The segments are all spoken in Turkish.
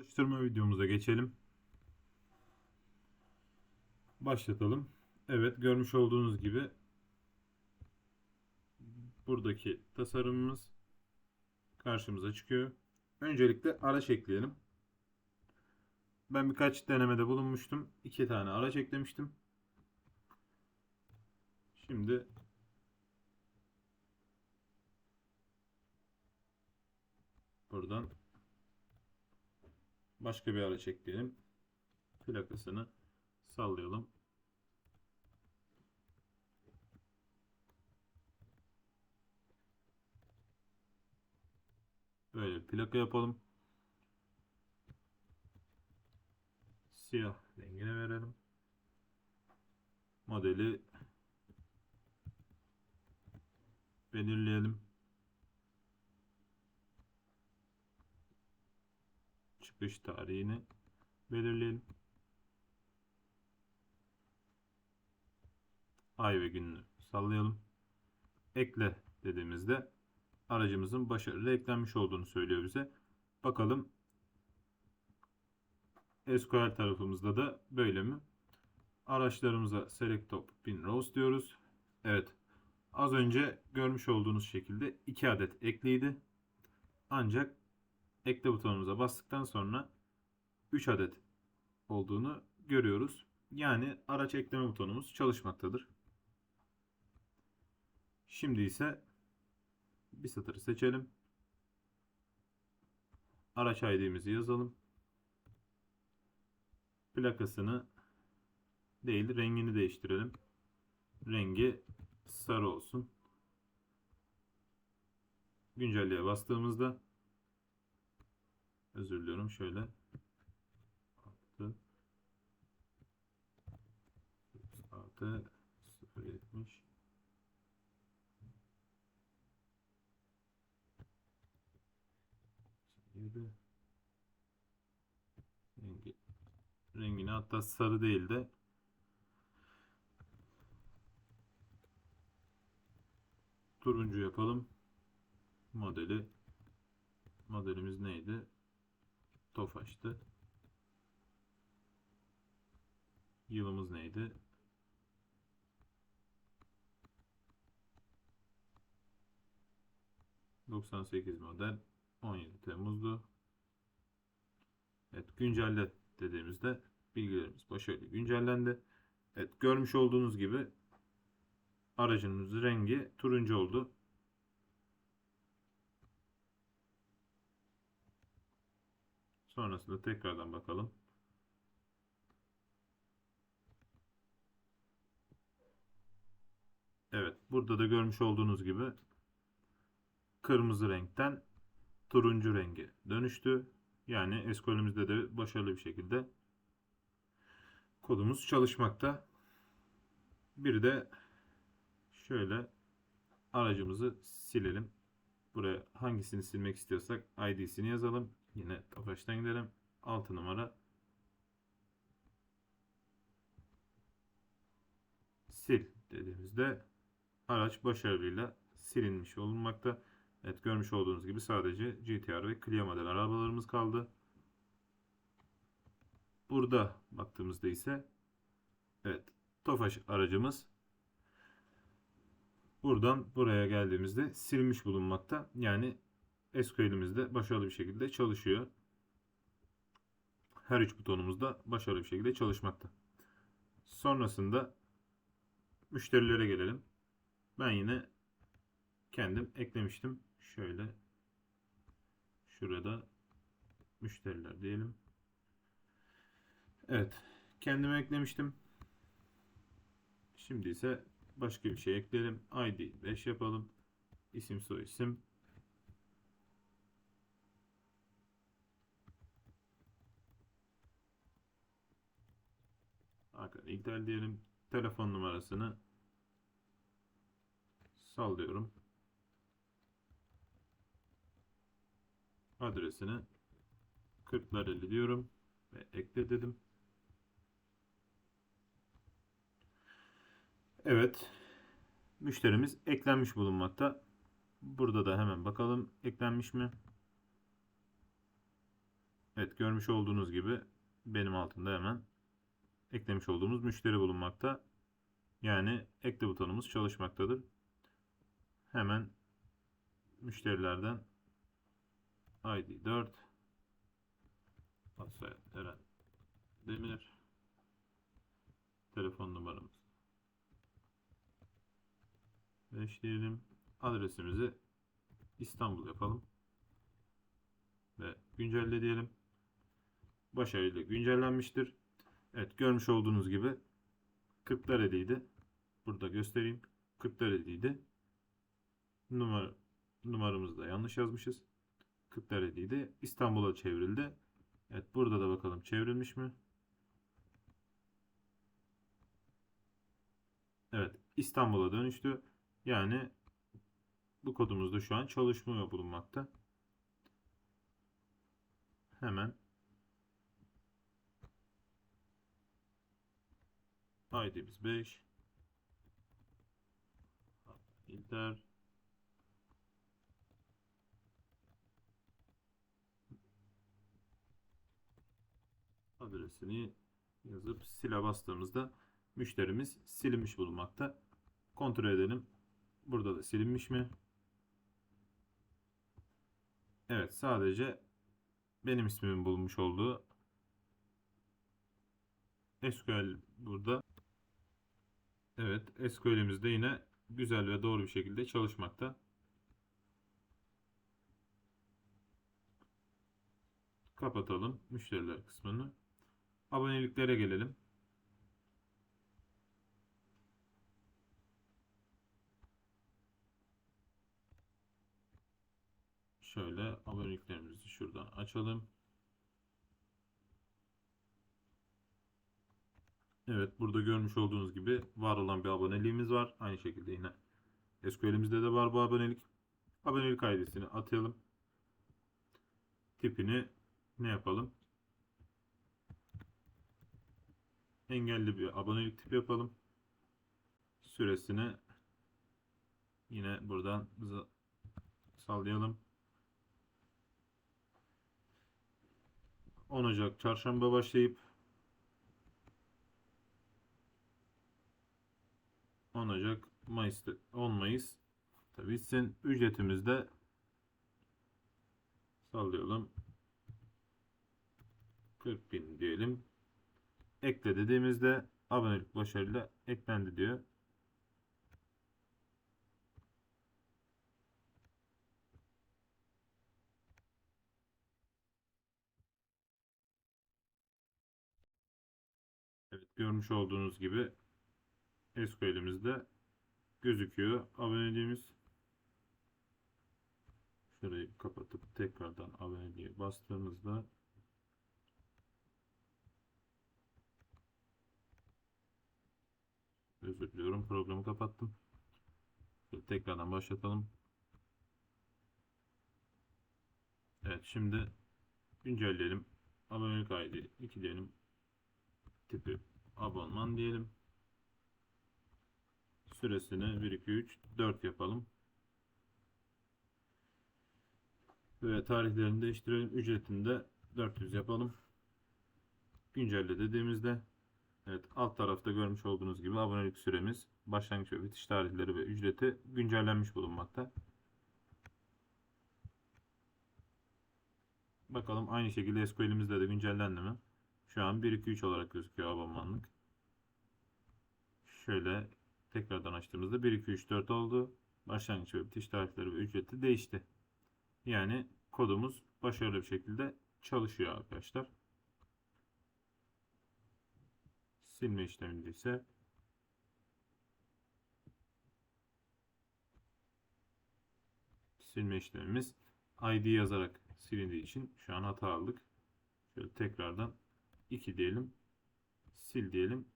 Çalıştırma videomuza geçelim. Başlatalım. Evet görmüş olduğunuz gibi buradaki tasarımımız karşımıza çıkıyor. Öncelikle araç ekleyelim. Ben birkaç denemede bulunmuştum. İki tane araç eklemiştim. Şimdi buradan başka bir araç ekleyelim. Plakasını sallayalım. Böyle plaka yapalım. Siyah rengine verelim. Modeli belirleyelim. Çıkış tarihini belirleyelim. Ay ve gününü sallayalım. Ekle dediğimizde aracımızın başarılı eklenmiş olduğunu söylüyor bize. Bakalım SQL tarafımızda da böyle mi? Araçlarımıza select top pin rows diyoruz. Evet. Az önce görmüş olduğunuz şekilde 2 adet ekliydi. Ancak ekle butonumuza bastıktan sonra 3 adet olduğunu görüyoruz. Yani araç ekleme butonumuz çalışmaktadır. Şimdi ise bir satırı seçelim. Araç ID'mizi yazalım. Plakasını değil rengini değiştirelim. Rengi sarı olsun. Güncelleye bastığımızda özür diliyorum şöyle 6 6 070 7 rengi rengini hatta sarı değil de turuncu yapalım. Modeli modelimiz neydi? Tofaş'tı. Yılımız neydi? ...98 model 17 Temmuz'du. Evet güncelle dediğimizde bilgilerimiz başarılı güncellendi. Evet görmüş olduğunuz gibi aracımızın rengi turuncu oldu. Sonrasında tekrardan bakalım. Evet burada da görmüş olduğunuz gibi kırmızı renkten turuncu renge dönüştü. Yani SQL'imizde de başarılı bir şekilde kodumuz çalışmakta. Bir de şöyle aracımızı silelim. Buraya hangisini silmek istiyorsak ID'sini yazalım. Yine Tofaş'tan gidelim. 6 numara sil dediğimizde araç başarıyla silinmiş olunmakta. Evet görmüş olduğunuz gibi sadece GTR ve Clio model arabalarımız kaldı. Burada baktığımızda ise evet Tofaş aracımız buradan buraya geldiğimizde silmiş bulunmakta. Yani SQL'imizde başarılı bir şekilde çalışıyor. Her üç butonumuz da başarılı bir şekilde çalışmakta. Sonrasında müşterilere gelelim. Ben yine kendim eklemiştim. Şöyle şurada müşteriler diyelim. Evet. Kendime eklemiştim. Şimdi ise başka bir şey ekleyelim. ID 5 yapalım. İsim soy isim. İlter diyelim. Telefon numarasını sallıyorum. Adresini 40'lar diyorum ve ekle dedim. Evet. Müşterimiz eklenmiş bulunmakta. Burada da hemen bakalım eklenmiş mi? Evet görmüş olduğunuz gibi benim altında hemen eklemiş olduğumuz müşteri bulunmakta. Yani ekle butonumuz çalışmaktadır. Hemen müşterilerden ID 4 Soyad Eren Demir telefon numaramız 5 diyelim. Adresimizi İstanbul yapalım. Ve güncelle diyelim. Başarıyla güncellenmiştir. Evet görmüş olduğunuz gibi 40'lar ediydi. Burada göstereyim. 40'lar ediydi. Numara, numaramızı da yanlış yazmışız. 40'lar ediydi. İstanbul'a çevrildi. Evet burada da bakalım çevrilmiş mi? Evet İstanbul'a dönüştü. Yani bu kodumuz da şu an çalışmıyor bulunmakta. Hemen ID'miz 5 Inter adresini yazıp sile bastığımızda müşterimiz silinmiş bulunmakta. Kontrol edelim. Burada da silinmiş mi? Evet sadece benim ismimin bulunmuş olduğu SQL burada. Evet SQL'imiz de yine güzel ve doğru bir şekilde çalışmakta. Kapatalım müşteriler kısmını. Aboneliklere gelelim. Şöyle aboneliklerimizi şuradan açalım. Evet burada görmüş olduğunuz gibi var olan bir aboneliğimiz var. Aynı şekilde yine SQL'imizde de var bu abonelik. Abonelik ID'sini atayalım. Tipini ne yapalım? Engelli bir abonelik tipi yapalım. Süresini yine buradan sallayalım. 10 Ocak çarşamba başlayıp 10 Ocak Mayıs'ta 10 Mayıs tabi bitsin. Ücretimiz de sallayalım. 40 bin diyelim. Ekle dediğimizde abonelik başarıyla eklendi diyor. Evet görmüş olduğunuz gibi SQL'imizde gözüküyor. Aboneliğimiz şurayı kapatıp tekrardan aboneliğe bastığımızda özür diliyorum programı kapattım. Şöyle tekrardan başlatalım. Evet şimdi güncelleyelim. Abonelik ID 2 diyelim. Tipi abonman diyelim. Süresini 1, 2, 3, 4 yapalım. Ve tarihlerini değiştirelim. Ücretini de 400 yapalım. Güncelle dediğimizde evet alt tarafta görmüş olduğunuz gibi abonelik süremiz, başlangıç ve bitiş tarihleri ve ücreti güncellenmiş bulunmakta. Bakalım aynı şekilde SQL'imizde de güncellendi mi? Şu an 1, 2, 3 olarak gözüküyor abonmanlık. Şöyle tekrardan açtığımızda 1, 2, 3, 4 oldu. Başlangıç ve bitiş tarihleri ve ücreti değişti. Yani kodumuz başarılı bir şekilde çalışıyor arkadaşlar. Silme işleminde ise silme işlemimiz ID yazarak silindiği için şu an hata aldık. Şöyle tekrardan 2 diyelim. Sil diyelim.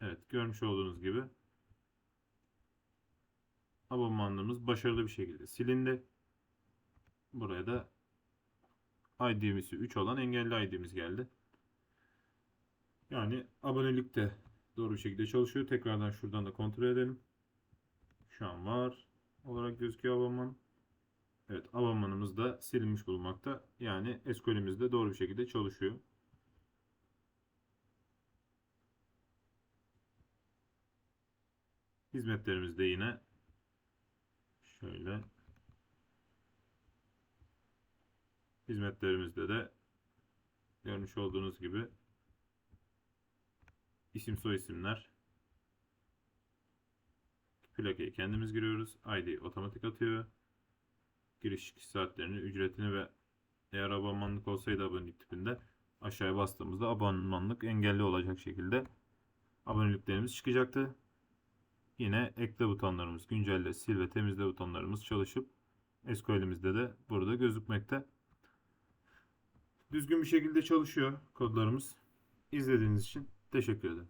Evet görmüş olduğunuz gibi abonmanlığımız başarılı bir şekilde silindi. Buraya da ID'mizi 3 olan engelli ID'miz geldi. Yani abonelik de doğru bir şekilde çalışıyor. Tekrardan şuradan da kontrol edelim. Şu an var olarak gözüküyor abonman. Evet, abonmanımız da silinmiş bulunmakta. Yani SQL'imiz de doğru bir şekilde çalışıyor. Hizmetlerimiz de yine şöyle hizmetlerimizde de görmüş olduğunuz gibi isim soy isimler plakayı kendimiz giriyoruz. ID otomatik atıyor. Giriş saatlerini, ücretini ve eğer abonmanlık olsaydı abonelik tipinde aşağıya bastığımızda abonmanlık engelli olacak şekilde aboneliklerimiz çıkacaktı. Yine ekle butonlarımız, güncelle, sil ve temizle butonlarımız çalışıp SQL'imizde de burada gözükmekte. Düzgün bir şekilde çalışıyor kodlarımız. İzlediğiniz için teşekkür ederim.